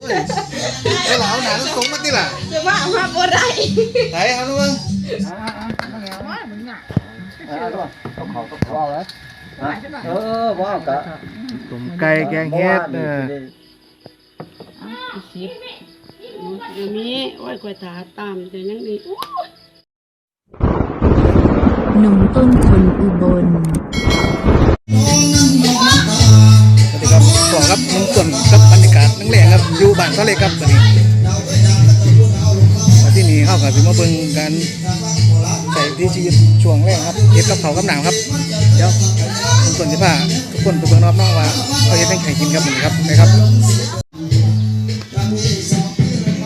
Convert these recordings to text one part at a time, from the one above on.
เฮ้ยไอ้เหลาหนาต้องตรงมาติล่ะจะว่ามาบ่ได้ไหนเอาลูกมึงเออว่ากะตุ่มไก่แกงเฮ็ดเออสิบเดี๋ยวนี้โอ้ยกว่าตาตามแต่ยังดีหนุ่มต้นคนอุบล อยู่บ้านเขาเลยครับตอนนี้มาที่นี่เข้ากับพี่มาเบิ่งกันใส่ที่ชีวิตช่วงแรกครับเฮ็ดกับเขากับหนังครับเดี๋ยวน้ำส่วนที่ผ้าทุกคนไปเบิ่งรอบนอกว่าเขาเฮ็ดให้ใครกินครับนนี้ครับนะครับ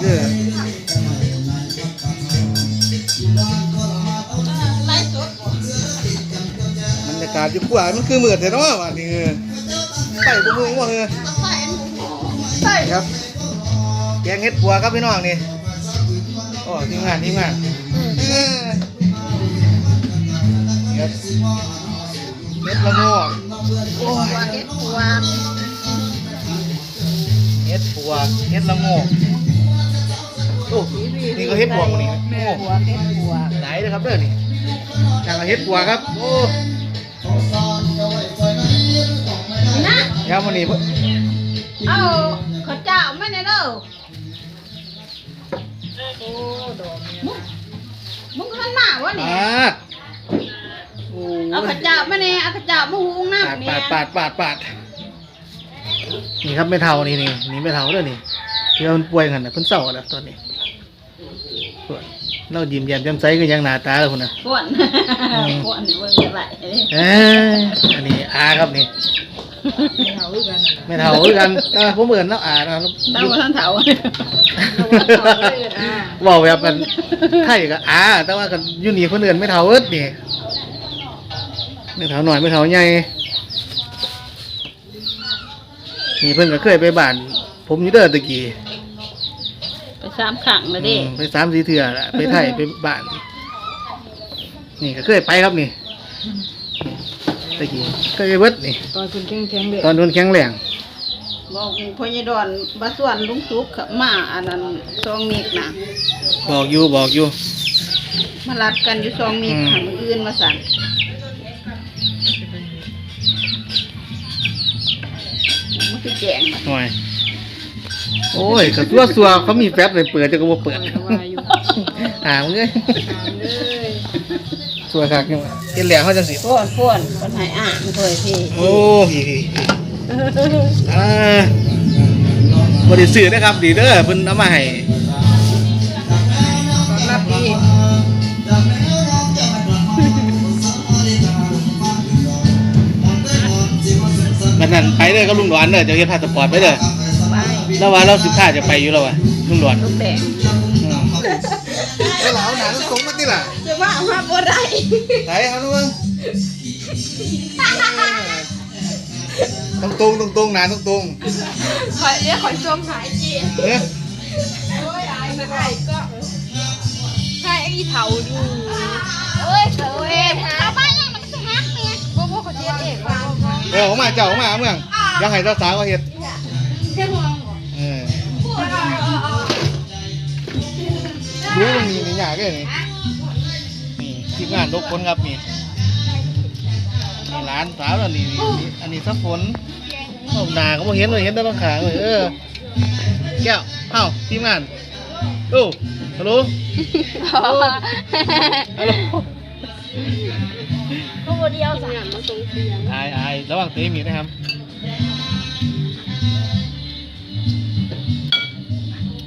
เด้อไล่สดบรรยากาศอยู่กว่ามันคือเหมืดแต่เนาะว่านี่ไปบ่มึงว่าเออใส่ใส่ ครับแกงเห็ดปัวครับพี่น้องนี่โอ้ทีมงานทีมงานเออนี่ครับเห็ดละโงกโอ้ยว่าเฮ็ดหัวเห็ดปัวเห็ดละโงกโอ้นี่ก็เห็ดปัวหมดนี่แม่โอ้หัวเฮ็ดหัวไหนนะครับเด้อนี่จางกับเห็ดปัวครับโอ้นะยามวันนี้เพิ่นเอาข้าวเจ้ามา แน่เด้อโอ้ดอกมึงมึงหันมาวะปนี่าดโอ้เอาข้าวเจ้ามาแน่เอาข้าวเจ้ามาหุงปาดน้ำเนี่ปายดปาดปาดปาดนี่ครับไม่เท่านี่นี่นี่ไม่เท่าเด้อนี่ที่ว่ามันป่วยกันนะเพิ่นเศร้าแล้วตอนนี้ส่วนเรายิ้มแย้มแจ่มใสก็ยังหน้าตาเลยคนน่ะป้วนป้วนเบิ่งจะไหลเด้เอ้ยอันนี้อาครับนี่ ไม่เท่าคือกันแต่ว่าผมเหมือนแล้วอานะครับตาบ่ทันเฒ่าบอกแบบมันไทยกับอาแต่ว่ากันอยูนี่คนอื่นไม่เท่าเอิดนี่ไม่เท่าหน่อยไม่เท่าใหญ่นี่เพิ่นก็เคยไปบ้าน ผมอยู่เด้อตะกี้ไปสามขังแล้วเด้อืมไปสามสี่เถื่อละไปไทยไปบ้าน นี่ก็เคยไปครับนี่ ตะกี้เคยไปเบิดนี่ ตอนคุณแข็งๆเด้ตอนโดนแข็งแรงบอกพ่อใหญ่ดอนบาส่วนลุงสุกเขามาอันนั้นซองเมกน่ะบอกอยู่บอกอยู่มารัดกันอยู่ซองเมกอืมหันอื่นมาสั่นมันคือแจงหน่อยโอ้ยกับตัวสัวเขามีแฟบเลยเปิดจะก็บ่เปิดว่าอยู่อ่ามึงเอ้ย เอ้ยสัวคักยังเห็นแล้วเขาจังสิป้วนป้วนปัญหาอ่านเคยพี่โอ้พี่พี่พี่อ่าบริสื่อนะครับ ดีเด้อเพิ่นเอามาให้ต้อนรับดีบัดนั้นไปเด้อกับลุงหลวนเด้อเจะเฮ็ดพาสปอร์ตไปเด้อไปแล้วว่าเราสิพาจะไปอยู่แล้วว่ะลุงหลวนลูกแดงไอ้เหลาหนาตรงมาติล่ะจะว่ามาบ่ได้ไหนเอาลูกมึงตรงตรงตรงตรงๆหนาตรงตรงขอยเรียกขอยจมหายจีๆเอ๊ะโอ้ยอายมันไอ้ก็ให้ไอ้เถาดูเอ้ยเถาเองชาวบ้านยังมันสุนัขเนี่ยบ่บ่เขาเทียนเองว่าเออออกมาเจ้าออกมาเมืองอยังให้เจ้าสาวเขาเฮ็ดเทียนห่วงเอ ทีมงานทุกคนครับนี่นี่ร้านสาวแล้วนี่นี่นี่อันนี้สักฝนโอ้หนาก็บ่เห็นเลยเห็นแต่บางขาเลยเออแก้วเอ้าทีมงานโอ้ฮัลโหลฮัลโหลก็บ่เดียวสั่งมาส่งเสียงอายอายระวังเตะมีดนะครับ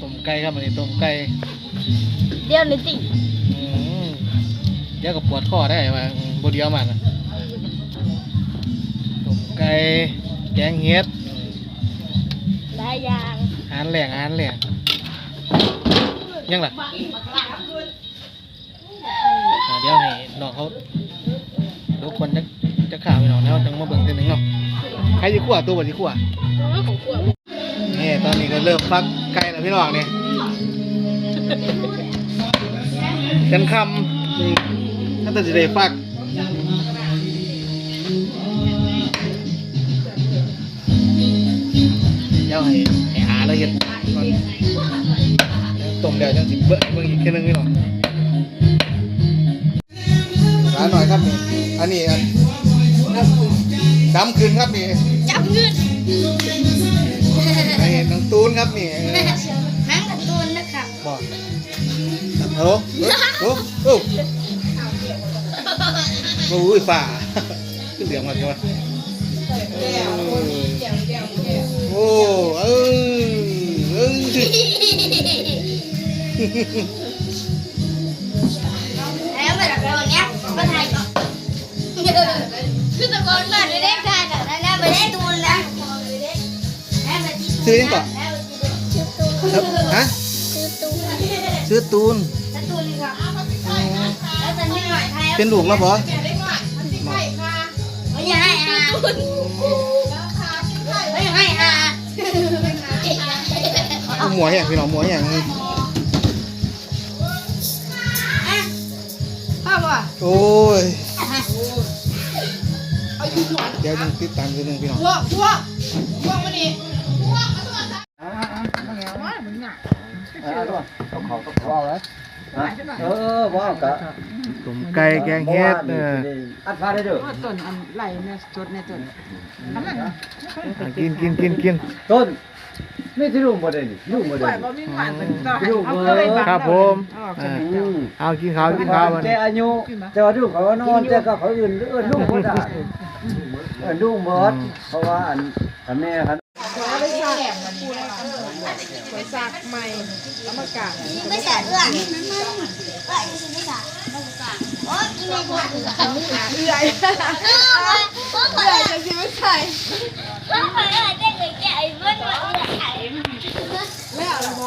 ต้มไก่ครับอันนี้ต้มไก่เดียวนี่ติอืม เดี๋ยวก็ปวดคอได้มาอืมบเดียวมันน่ะต้มไก่แกงเห็ดได้ยางอาหารแหลงอาหารแหลงยังล่ะอ่าเดี๋ยวให้น้องเขาทุกคนจะจะข่าวไปน้องแล้วจังมาเบิ่งเทีนึงเนาะใครจะขั่วตัวบ่สิขั่วของขวดนี่ตอนนี้ก็เริ่มฟักไก่แล้วพี่น้องเนี่ยจันคำ นี่ถ้าจะได้ฟักเดี๋ยวให้ให้อาแล้วเห็ดก่อนอนต้มแล้วจังสิเบิ่งเบิ่งอีกแค่นึงนี่หรอร้านหน่อยครับนี่อันนี้อันดำคืนครับนี่จับเงินไอ้น้องตูนครับนี่เออหางการะตูนนะครับบอกฮัลโหลโอ้ โอ้โอ้ยป่าขึ้นเหลืองมาใช่ไหมโอ้เออเออแล้วแบบตอนเนี้ยก็ไทยก่อนคือตะโกนมาเลยได้ค่ะแต่แล้วไม่ได้ตูนแล้วซื้อยังก่อนฮะซื้อตูนแล้วตูนครับแล้วจะไม่หน่อย ไทยเป็นลูกแล้วปะไม่ให้อาไม่ให้อาเอาหมวยอย่างพี่น้องหมวยอย่างนี้พ่อบอกโอ้ยเดี๋ยวยังติดตามกันหนึ่งพี่น้องพวกพวกพวกมันนี่เออด้วยเอาเขาก็เขาแล้วเออว่ากะตุ่ มไก่แกงเฮ็ดเอออัดพาได้เด้อต้นอันไหลเนี่ยจดในต้นกินกินกินกินต้นนี่ที่ลูกบ่ได้นี่ลูกบ่ได้บ่มีหวานเป็นต่อลูกเอ้ยครับผมอ๋อเอออืมเอากินข้าวกินข้าวมันแต่อายุแต่ว่าลูกเขานอนแต่ก็เขาอื่นเอิ้นลูกบ่ได้เอิ้นลูกหมดเพราะว่าอันอันแม่คัน ไปสักไปสักใหม่แล้วมากางไม่ใส่เอื้อนี่มันมันเอื้อนี่ไม่ใส่ไม่ใส่โอ้ยไม่ใส่เอื้อเอื่อยเอื้อเอื้อจะสิไม่ใส่เอื้อเอื้อเด็กแก่เบิ้ลว่าเอื้อไข่แล้ว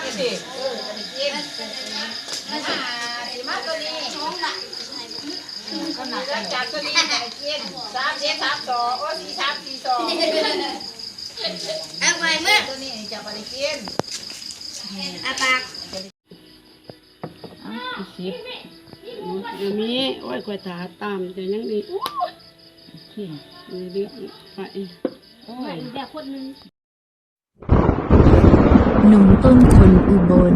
ะบ่แก่อะไรแก่แล้วละเขาจะไม่ใส่ไหนจากตัวนี้ไปกินสามเจ็ดสามสองโอ้สี่สามสี่สองเอาไปเมื่อตัวนี้จะไปกินอาปากสิบเดี๋ยวนี้โอ้ยกว่าตาตามแต่ยังดีเดือดไปเดี๋ยวคนนึง นมต้นคนอุบล